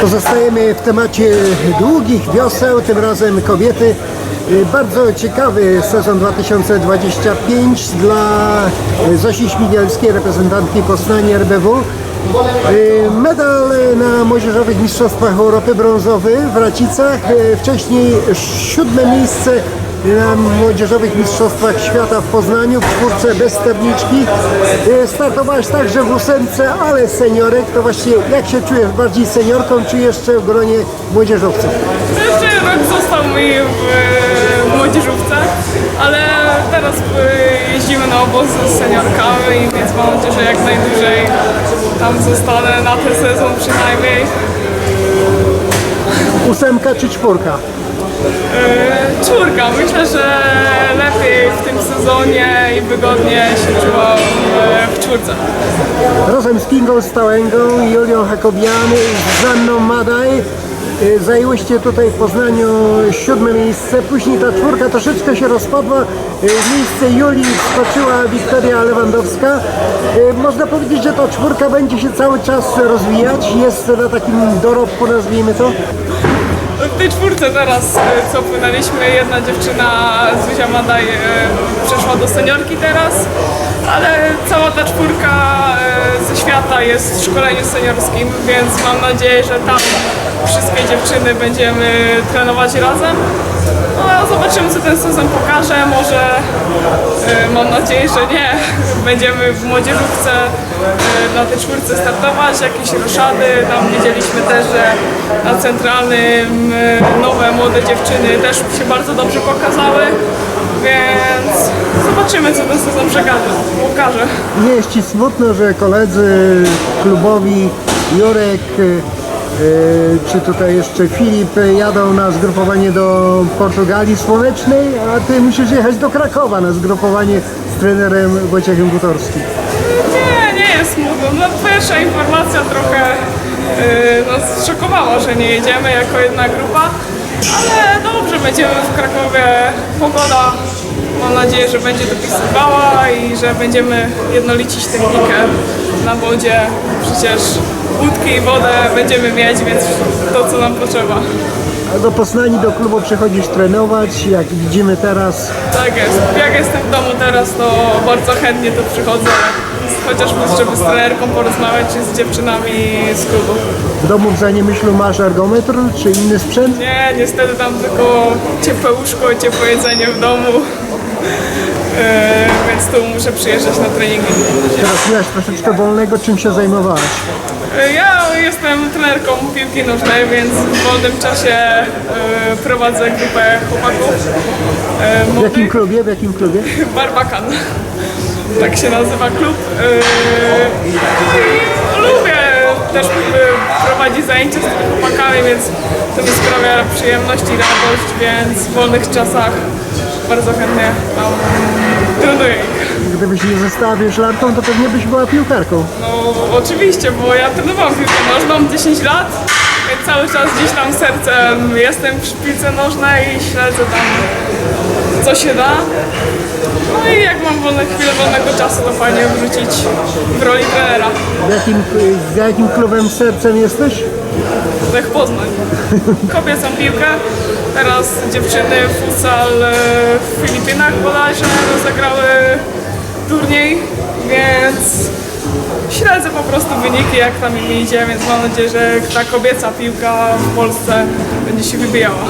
Pozostajemy w temacie długich wioseł, tym razem kobiety. Y, Bardzo ciekawy sezon 2025 dla Zosi Śmigielskiej, reprezentantki Poznania RBW. Y, Medal na młodzieżowych mistrzostwach Europy brązowy w Racicach. Y, Wcześniej siódme miejsce na młodzieżowych mistrzostwach świata w Poznaniu w czwórce bez sterniczki. Y, Startowałaś także w ósemce, ale seniorek. To właściwie jak się czujesz? Bardziej seniorką czy jeszcze w gronie młodzieżowców? Jeszcze rok został mi w, w młodzieżówce, ale teraz e, jeździmy na obozy z seniorkami, więc mam nadzieję, że jak najdłużej tam zostanę na ten sezon przynajmniej. Ósemka czy czwórka? Czwórka, myślę, że lepiej w tym sezonie i wygodnie się czułam w czwórce. Razem z Kingą Stałęgą, Julią Hakobian i Zanną Madaj y, zajęłyście tutaj w Poznaniu siódme miejsce. Później ta czwórka troszeczkę się rozpadła. Y, W miejsce Julii wskoczyła Wiktoria Lewandowska. Y, Można powiedzieć, że ta czwórka będzie się cały czas rozwijać. Jest na takim dorobku, nazwijmy to. W tej czwórce teraz, e, co płynęliśmy, jedna dziewczyna, Zuzia Madaj, e, przeszła do seniorki teraz, ale cała ta czwórka e, ze świata jest w szkoleniu seniorskim, więc mam nadzieję, że tam wszystkie dziewczyny będziemy trenować razem. No, zobaczymy, co ten sezon pokaże. Może, e, mam nadzieję, że nie, będziemy w młodzieżówce e, na tej czwórce startować, jakieś roszady. Tam widzieliśmy też, że na centralnym nowe, młode dziewczyny też się bardzo dobrze pokazały. Więc zobaczymy, co ten sezon przekaże, pokaże. Nie jest Ci smutno, że koledzy klubowi Jurek y, y, czy tutaj jeszcze Filip y, jadą na zgrupowanie do Portugalii Słonecznej, a Ty musisz jechać do Krakowa na zgrupowanie z trenerem Wojciechem Gutorskim. Nie, nie jest smutno. No, pierwsza informacja trochę yy, nas szokowała, że nie jedziemy jako jedna grupa, ale dobrze, będziemy w Krakowie. Pogoda mam nadzieję, że będzie dopisywała i że będziemy jednolicić technikę na wodzie. Przecież łódki i wodę będziemy mieć, więc to co nam potrzeba. Do Poznani do klubu przychodzisz trenować, jak widzimy teraz. Tak jest. Jak jestem w domu teraz, to bardzo chętnie tu przychodzę. Chociażby, żeby z trenerką porozmawiać, czy z dziewczynami z klubu. W domu w Zaniemyślu masz ergometr czy inny sprzęt? Nie, niestety tam tylko ciepłe łóżko, ciepłe jedzenie w domu. E, więc tu muszę przyjeżdżać na treningi. Teraz miałeś troszeczkę wolnego, czym się zajmowałaś? E, Ja jestem trenerką piłki nożnej, więc w wolnym czasie e, prowadzę grupę chłopaków W jakim klubie? W jakim klubie? Barbakan. Tak się nazywa klub. I lubię też prowadzić zajęcia z tymi chłopakami, więc to mi sprawia przyjemność i radość, więc w wolnych czasach nie została wieślarką, to pewnie byś była piłkarką. No oczywiście, bo ja trenowałam piłkę nożną 10 lat, więc cały czas gdzieś tam sercem jestem przy piłce nożnej i śledzę tam co się da. No i jak mam wolne chwile wolnego czasu, to fajnie wrzucić w roli trenera. W jakim, za jakim klubem sercem jesteś? Lech Poznań. Kobiecą piłkę, teraz dziewczyny futsal e, w Filipinach bodajże rozegrały turniej, więc śledzę po prostu wyniki, jak tam im idzie, więc mam nadzieję, że ta kobieca piłka w Polsce będzie się wybijała.